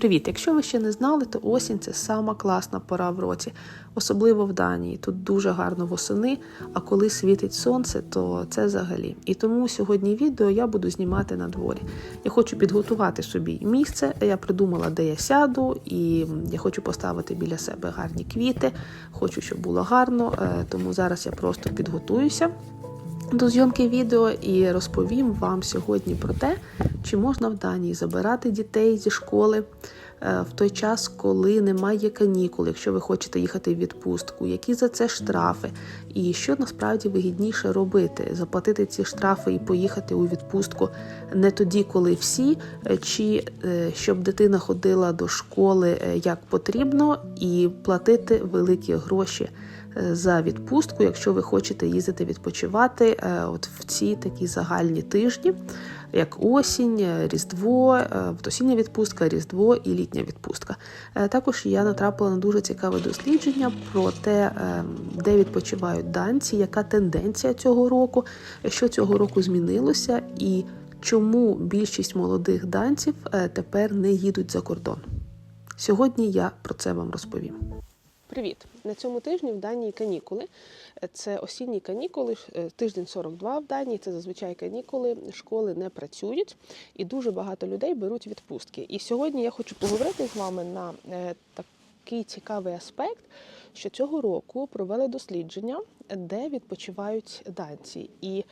Привіт! Якщо ви ще не знали, то осінь це сама класна пора в році, особливо в Данії. Тут дуже гарно восени, а коли світить сонце, то це взагалі. І тому сьогодні відео я буду знімати на дворі. Я хочу підготувати собі місце. Я придумала, де я сяду, і я хочу поставити біля себе гарні квіти. Хочу, щоб було гарно, е, тому зараз я просто підготуюся до зйомки відео і розповім вам сьогодні про те, чи можна в Данії забирати дітей зі школи е, в той час, коли немає канікул, якщо ви хочете їхати в відпустку, які за це штрафи, і що насправді вигідніше робити: заплатити ці штрафи і поїхати у відпустку не тоді, коли всі, е, чи е, щоб дитина ходила до школи як потрібно, і платити великі гроші за відпустку, якщо ви хочете їздити відпочивати е, от в ці такі загальні тижні, як осінь, е, Різдво, е, осіння відпустка, Різдво і літня відпустка. Також я натрапила на дуже цікаве дослідження про те, де відпочивають данці, яка тенденція цього року, що цього року змінилося, і чому більшість молодих данців тепер не їдуть за кордон. Сьогодні я про це вам розповім. Привіт! На цьому тижні в Данії канікули. Це осінні канікули, е, тиждень 42 в Данії. Це зазвичай канікули. Школи не працюють, і дуже багато людей беруть відпустки. І сьогодні я хочу поговорити з вами на е, такий цікавий аспект, що цього року провели дослідження, де відпочивають данці. І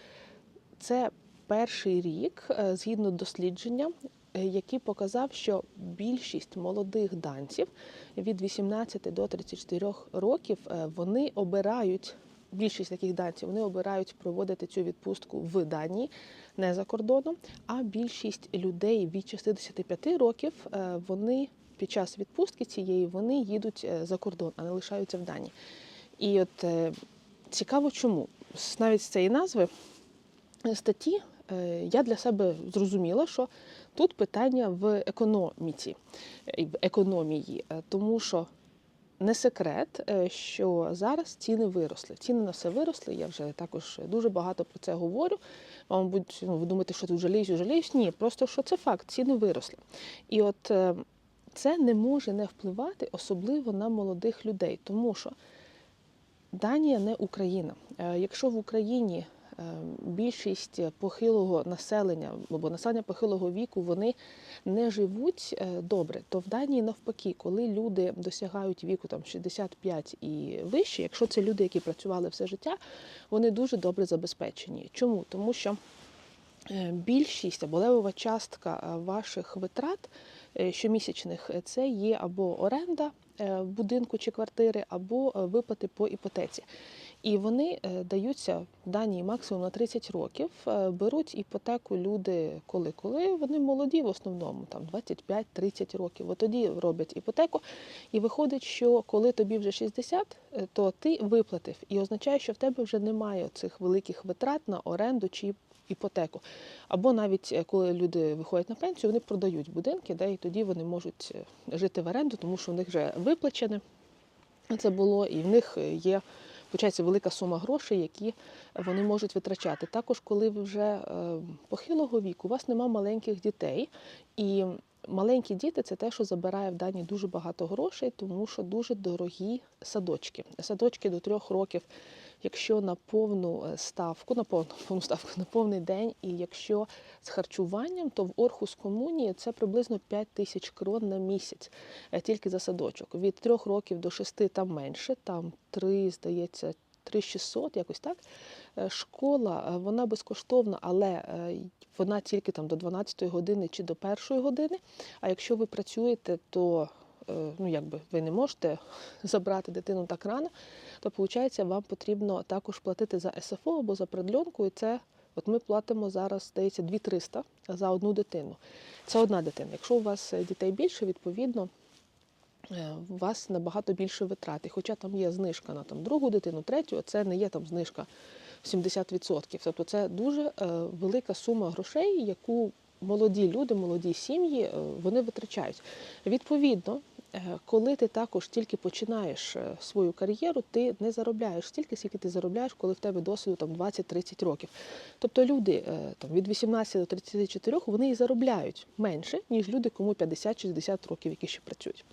це перший рік, е, згідно дослідження, який показав, що більшість молодих данців від 18 до 34 років е, вони обирають. Більшість таких данців вони обирають проводити цю відпустку в Данії, не за кордоном. А більшість людей від 65 років е, вони під час відпустки цієї вони їдуть е, за кордон, а не лишаються в Данії. І от е, цікаво, чому навіть з цієї назви е, статті е, я для себе зрозуміла, що тут питання в економіці, е, економії, Е, тому що не секрет, е, що зараз ціни виросли. Ціни на все виросли. Я вже також дуже багато про це говорю. Мабуть, ну, ви думаєте, що тут жаліюсь, жаліюсь? Ні, просто що це факт, ціни виросли. І от це не може не впливати особливо на молодих людей, тому що Данія не Україна. Якщо в Україні більшість похилого населення або населення похилого віку вони не живуть е, добре, то в Данії навпаки, коли люди досягають віку там 65 і вище, якщо це люди, які працювали все життя, вони дуже добре забезпечені. Чому? Тому що е, більшість або левова частка е, ваших витрат е, щомісячних е, це є або оренда е, будинку чи квартири, або е, виплати по іпотеці. І вони е, даються в Данії максимум на 30 років. Е, Беруть іпотеку люди коли, коли вони молоді в основному, там 25-30 років. От тоді роблять іпотеку. І виходить, що коли тобі вже 60, е, то ти виплатив. І означає, що в тебе вже немає цих великих витрат на оренду чи іпотеку. Або навіть коли люди виходять на пенсію, вони продають будинки, де і тоді вони можуть жити в оренду, тому що в них вже виплачене це було, і в них є Получається велика сума грошей, які вони можуть витрачати. Також, коли ви вже е, похилого віку, у вас нема маленьких дітей, і маленькі діти це те, що забирає в дані дуже багато грошей, тому що дуже дорогі садочки. Садочки до трьох років, якщо на повну е, ставку, на повну, повну ставку, на повний день, і якщо з харчуванням, то в Орхус комунії це приблизно 5 тисяч крон на місяць е, тільки за садочок. Від трьох років до шести там менше, там три, здається, 3600, якось так. Е, Школа вона безкоштовна, але вона тільки там до 12 години чи до 1 години. А якщо ви працюєте, то ну якби ви не можете забрати дитину так рано, то виходить, вам потрібно також платити за СФО або за продльонку, і це. От ми платимо зараз, здається, 2300 за одну дитину. Це одна дитина. Якщо у вас е, дітей більше, відповідно, е, у вас набагато більше витрат. І хоча там є знижка на там, другу дитину, третю, це не є там знижка 70%. Тобто це дуже е, велика сума грошей, яку молоді люди, молоді сім'ї е, вони витрачають. Відповідно, е, коли ти також тільки починаєш е, свою кар'єру, ти не заробляєш стільки, скільки ти заробляєш, коли в тебе досвіду там 20-30 років. Тобто люди е, там від 18 до 34 вони і заробляють менше, ніж люди, кому 50-60 років, які ще працюють.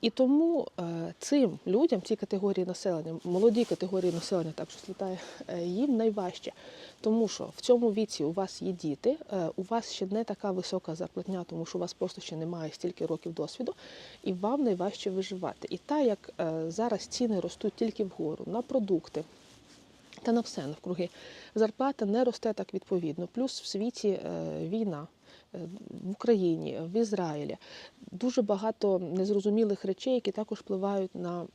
І тому е, цим людям, цій категорії населення, молодій категорії населення, так що слітає, е, їм найважче. Тому що в цьому віці у вас є діти, е, у вас ще не така висока зарплатня, тому що у вас просто ще немає стільки років досвіду, і вам найважче виживати. І так як зараз ціни ростуть тільки вгору на продукти. Та на все навкруги. Зарплата не росте так відповідно. Плюс в світі е, війна в Україні, в Ізраїлі. Дуже багато незрозумілих речей, які також впливають на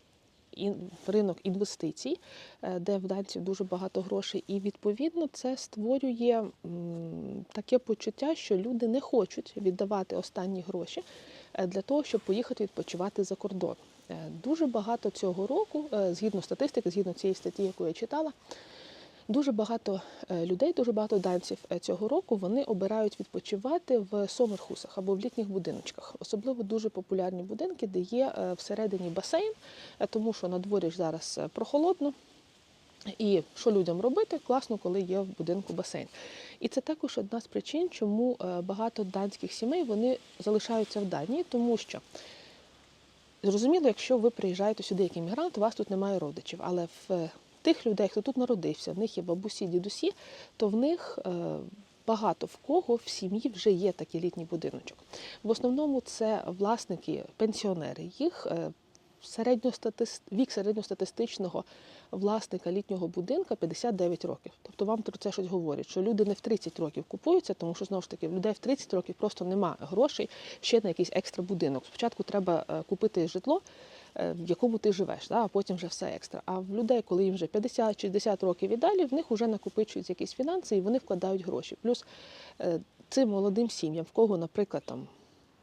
ринок інвестицій, е, де в данців дуже багато грошей. І відповідно це створює таке почуття, що люди не хочуть віддавати останні гроші е, для того, щоб поїхати відпочивати за кордон. Е, Дуже багато цього року, згідно статистики, згідно цієї статті, яку я читала, дуже багато е, людей, дуже багато данців е, цього року вони обирають відпочивати в сомерхусах або в літніх будиночках. Особливо дуже популярні будинки, де є е, всередині басейн, тому що на дворі ж зараз прохолодно. І що людям робити? Класно, коли є в будинку басейн. І це також одна з причин, чому багато данських сімей вони залишаються в Данії, тому що зрозуміло, якщо ви приїжджаєте сюди як іммігрант, у вас тут немає родичів, але в тих людей, хто тут народився, в них є бабусі, дідусі, то в них е, багато в кого в сім'ї вже є такий літній будиночок. В основному це власники, пенсіонери. Їх е, середньостатис... вік середньостатистичного власника літнього будинка 59 років. Тобто вам про це щось говорять, що люди не в 30 років купуються, тому що знову ж таки в людей в 30 років просто немає грошей ще на якийсь екстра будинок. Спочатку треба е, купити житло, в якому ти живеш, да, а потім вже все екстра. А в людей, коли їм вже 50-60 років і далі, в них вже накопичуються якісь фінанси і вони вкладають гроші. Плюс е, цим молодим сім'ям, в кого, наприклад, там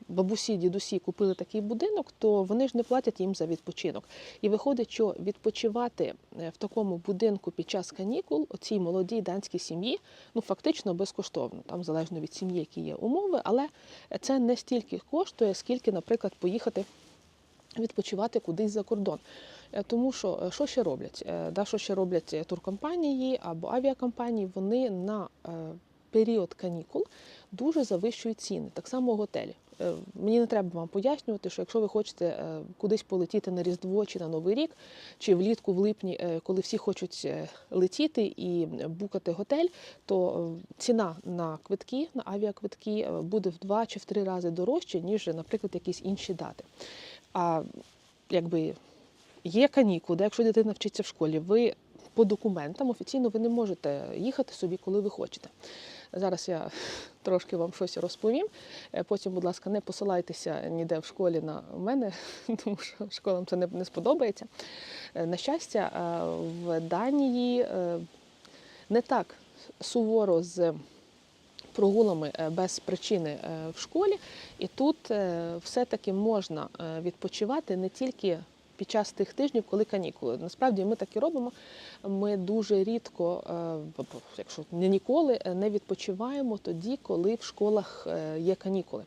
бабусі, дідусі купили такий будинок, то вони ж не платять їм за відпочинок. І виходить, що відпочивати е, в такому будинку під час канікул цій молодій данській сім'ї ну фактично безкоштовно, там залежно від сім'ї, які є умови, але це не стільки коштує, скільки, наприклад, поїхати відпочивати кудись за кордон. Е, Тому що е, що ще роблять? Е, Да, що ще роблять туркомпанії або авіакомпанії? Вони на період канікул дуже завищують ціни. Так само готелі. Мені не треба вам пояснювати, що якщо ви хочете кудись полетіти на Різдво чи на Новий рік, чи влітку, в липні, коли всі хочуть летіти і букати готель, то ціна на квитки, на авіаквитки буде в два чи в три рази дорожче, ніж, наприклад, якісь інші дати. А якби є канікули, якщо дитина вчиться в школі, ви по документам офіційно ви не можете їхати собі, коли ви хочете. Зараз я трошки вам щось розповім. Е, Потім, будь ласка, не посилайтеся ніде в школі на мене, тому що школам це не, не сподобається. Е, На щастя, е, в Данії не так суворо з прогулами е, без причини е, в школі, і тут е, все-таки можна відпочивати не тільки під час тих тижнів, коли канікули. Насправді ми так і робимо. Ми дуже рідко, якщо не ніколи, не відпочиваємо тоді, коли в школах є канікули.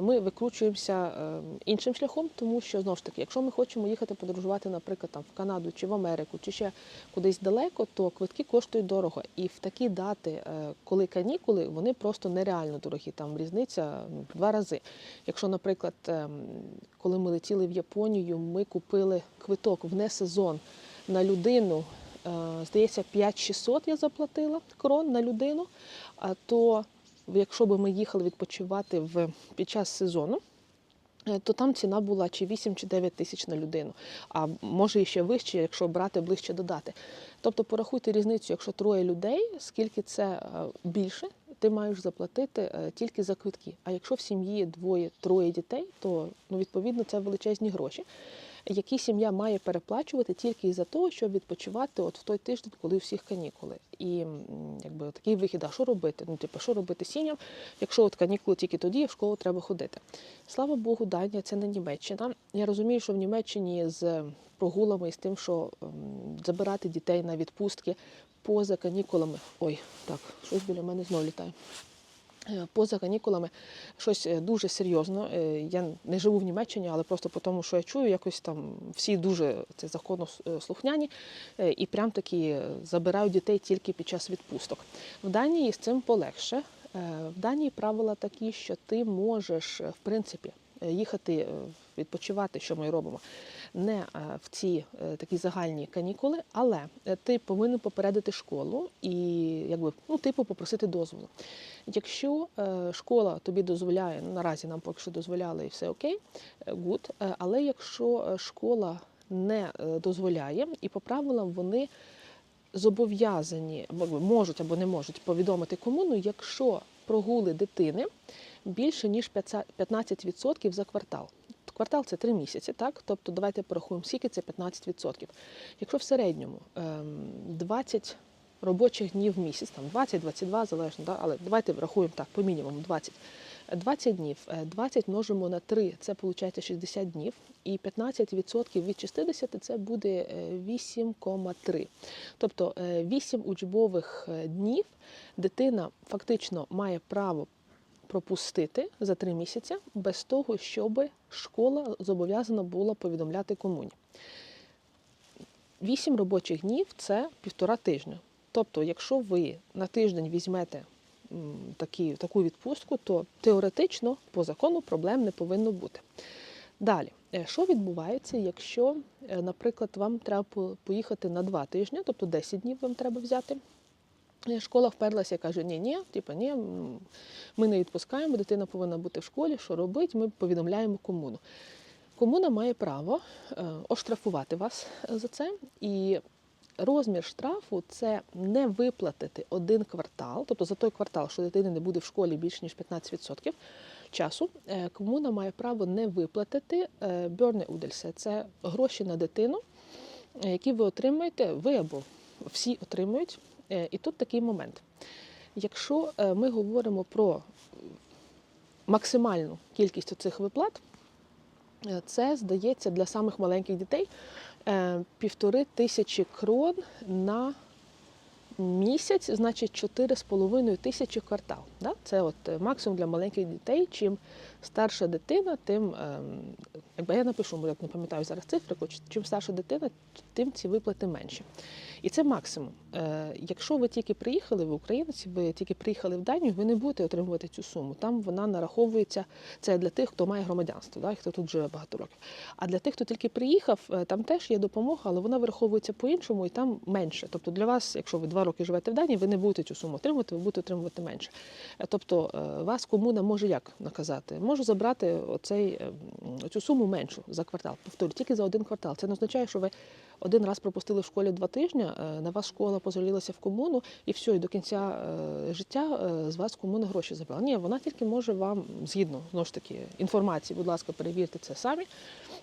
Ми викручуємося е, іншим шляхом, тому що знову ж таки, якщо ми хочемо їхати подорожувати, наприклад, там в Канаду чи в Америку, чи ще кудись далеко, то квитки коштують дорого. І в такі дати, е, коли канікули, вони просто нереально дорогі. Там різниця ну, в два рази. Якщо, наприклад, ем, коли ми летіли в Японію, ми купили квиток в несезон на людину. е, Здається, 5600 я заплатила крон на людину. То, якщо б ми їхали відпочивати в під час сезону, е, то там ціна була чи 8, чи 9 тисяч на людину, а може і ще вище, якщо брати ближче додати. Тобто порахуйте різницю, якщо троє людей, скільки це е, більше, ти маєш заплатити е, тільки за квитки. А якщо в сім'ї двоє, троє дітей, то ну, відповідно це величезні гроші, які сім'я має переплачувати тільки із-за того, щоб відпочивати от в той тиждень, коли всіх канікули. І якби такий вихід, а що робити? Ну, типу, що робити сім'ям, якщо от канікули тільки тоді, в школу треба ходити. Слава Богу, Данія це не Німеччина. Я розумію, що в Німеччині з прогулами і з тим, що ем, забирати дітей на відпустки поза канікулами. Ой, так, щось біля мене знову літає. Е, поза канікулами щось е, дуже серйозно. Е, Я не живу в Німеччині, але просто по тому, що я чую, якось там всі дуже це законно слухняні і прям таки е, забирають дітей тільки під час відпусток. В Данії з цим полегше. В Данії правила такі, що ти можеш, в принципі, їхати е, відпочивати, що ми робимо, не е, в ці е, такі загальні канікули, але е, ти повинен попередити школу і якби ну, типу попросити дозволу. Якщо е, школа тобі дозволяє, ну, наразі нам поки що дозволяли і все окей, е, гуд, е, але якщо е, школа не е, дозволяє, і по правилам вони зобов'язані можуть або не можуть повідомити комуну, якщо прогули дитини більше ніж 15% за квартал. Квартал це 3 місяці, так? Тобто давайте порахуємо, скільки це 15%. Якщо в середньому ем, 20 робочих днів в місяць, там 20-22 залежно, да? але давайте врахуємо так, по мінімуму 20. 20 днів, Е, 20 множимо на 3, це виходить 60 днів, і 15% від 60 це буде е, 8,3. Тобто е, 8 учбових е, днів дитина фактично має право пропустити за 3 місяці без того, щоб школа зобов'язана була повідомляти комуні. 8 робочих днів це півтора тижня. Тобто, якщо ви на тиждень візьмете такі, таку відпустку, то теоретично по закону проблем не повинно бути. Далі, е, що відбувається, якщо, е, наприклад, вам треба поїхати на два тижні, тобто 10 днів вам треба взяти. Е, Школа вперлася каже, ні, ні, типа, ні, ми не відпускаємо, дитина повинна бути в школі, що робить, ми повідомляємо комуну. Комуна має право е, оштрафувати вас е, за це, і розмір штрафу це не виплатити один квартал, тобто за той квартал, що дитини не буде в школі більш ніж 15% часу, е, комуна має право не виплатити бьорнеудельсе. Це гроші на дитину, е, які ви отримуєте, ви або всі отримують. Е, І тут такий момент. Якщо е, ми говоримо про максимальну кількість цих виплат, е, це здається для самих маленьких дітей півтори тисячі крон на місяць, значить 4,5 тисячі квартал. Це от максимум для маленьких дітей. Чим старша дитина, тим ем, я напишу, бо не пам'ятаю зараз цифри, чим старша дитина, тим ці виплати менші. І це максимум. Е, Якщо ви тільки приїхали, ви українці, ви тільки приїхали в Данію, ви не будете отримувати цю суму. Там вона нараховується це для тих, хто має громадянство, да, хто тут живе багато років. А для тих, хто тільки приїхав, е, там теж є допомога, але вона вираховується по-іншому і там менше. Тобто для вас, якщо ви два роки живете в Данії, ви не будете цю суму отримувати, ви будете отримувати менше. Е, Тобто вас комуна може як наказати? Може забрати оцей, е, м, цю суму меншу за квартал. Повторю, тільки за один квартал. Це не означає, що ви один раз пропустили в школі два тижні, е, на вас школа позалілася в комуну, і все, і до кінця е, життя е, з вас комуна гроші забрала. Ні, вона тільки може вам, згідно знову ж таки інформації, будь ласка, перевірте це самі.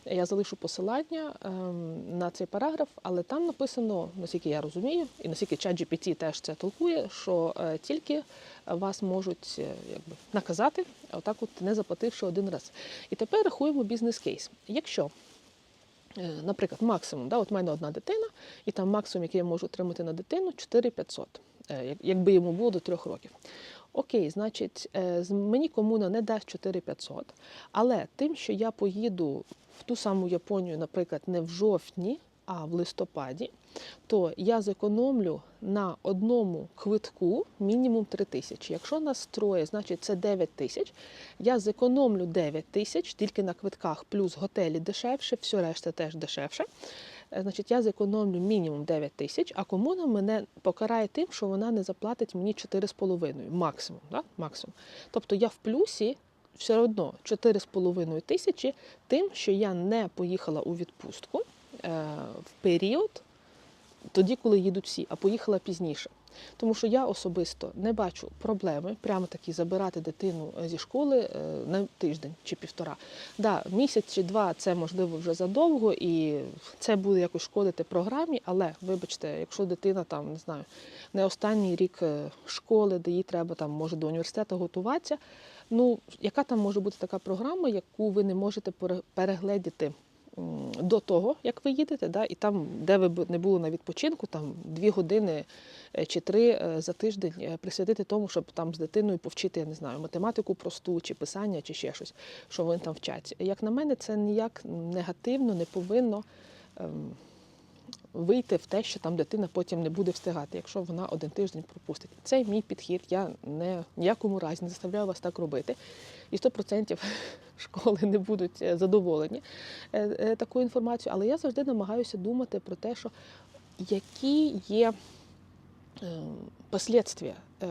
Я залишу посилання ем, на цей параграф, але там написано, наскільки я розумію, і наскільки ChatGPT теж це толкує, що тільки вас можуть якби, наказати, отак от не заплативши один раз. І тепер рахуємо бізнес-кейс. Якщо Наприклад, максимум, да, от в мене одна дитина, і там максимум, який я можу отримати на дитину, 4500, е, якби йому було до трьох років. Окей, значить, е, мені комуна не дасть 4500, але тим, що я поїду в ту саму Японію, наприклад, не в жовтні, а в листопаді, то я зекономлю на одному квитку мінімум 3 тисячі. Якщо нас троє, значить це 9 тисяч. Я зекономлю 9 тисяч тільки на квитках, плюс готелі дешевше, все решта теж дешевше. Е, Значить, я зекономлю мінімум 9 тисяч, а комуна мене покарає тим, що вона не заплатить мені 4,5 максимум. Да? максимум. Тобто я в плюсі все одно 4,5 тисячі тим, що я не поїхала у відпустку в період, тоді, коли їдуть всі, а поїхала пізніше. Тому що я особисто не бачу проблеми прямо таки забирати дитину зі школи е, на тиждень чи півтора. Да, місяць чи два це можливо вже задовго, і це буде якось шкодити програмі. Але вибачте, якщо дитина там не знаю, не останній рік е, школи, де їй треба там може до університету готуватися. Ну яка там може бути така програма, яку ви не можете пере- перегледіти до того, як ви їдете, да, і там, де ви не були на відпочинку, там дві години е, чи три е, за тиждень е, присвятити тому, щоб там з дитиною повчити, я не знаю, математику просту, чи писання, чи ще щось, що вони там вчать. Як на мене, це ніяк негативно не повинно. Вийти в те, що там дитина потім не буде встигати, якщо вона один тиждень пропустить. Це мій підхід. Я не ніякому разі не заставляю вас так робити. І 100% школи не будуть е, задоволені е, е, такою інформацією. Але я завжди намагаюся думати про те, що які є е, послідствия е,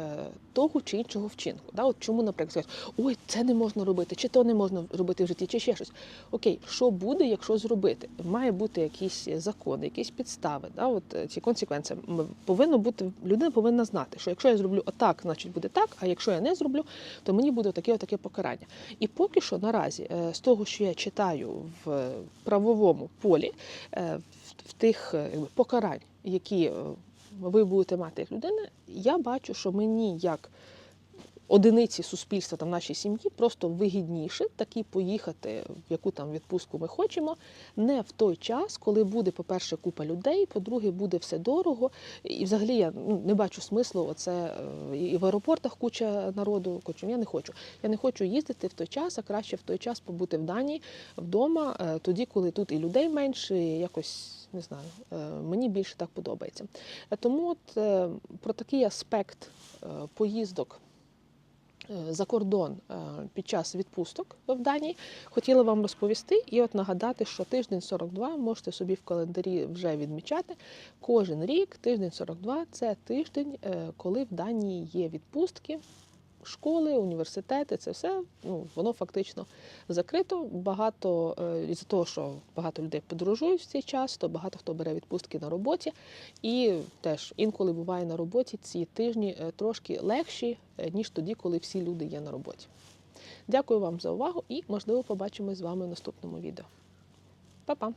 того чи іншого вчинку. Да? От чому, наприклад, сказати, ой, це не можна робити, чи то не можна робити в житті, чи ще щось. Окей, що буде, якщо зробити? Має бути якісь закони, якісь підстави. Да? От е, ці консеквенції повинно бути, людина повинна знати, що якщо я зроблю отак, значить буде так, а якщо я не зроблю, то мені буде таке отаке покарання. І поки що наразі, з того, що я читаю в правовому полі, в, тих покарань, які ви будете мати як людина, я бачу, що мені як одиниці суспільства там нашій сім'ї просто вигідніше таки поїхати, в яку там відпустку ми хочемо, не в той час, коли буде, по-перше, купа людей, по-друге, буде все дорого. І взагалі я ну, не бачу смислу. Оце е, і в аеропортах куча народу. Я не хочу. Я не хочу їздити в той час, а краще в той час побути в Данії вдома, е, тоді, коли тут і людей менше, і якось. Не знаю, е, мені більше так подобається. Тому от про такий аспект поїздок за кордон е, під час відпусток в Данії хотіла вам розповісти і от нагадати, що тиждень 42 можете собі в календарі вже відмічати. Кожен рік тиждень 42 – це тиждень, е, коли в Данії є відпустки. Школи, університети, це все ну воно фактично закрито. Багато е, із-за того, що багато людей подорожують в цей час, то багато хто бере відпустки на роботі. І теж інколи буває на роботі ці тижні е, трошки легші, е, ніж тоді, коли всі люди є на роботі. Дякую вам за увагу і, можливо, побачимось з вами в наступному відео. Па-па!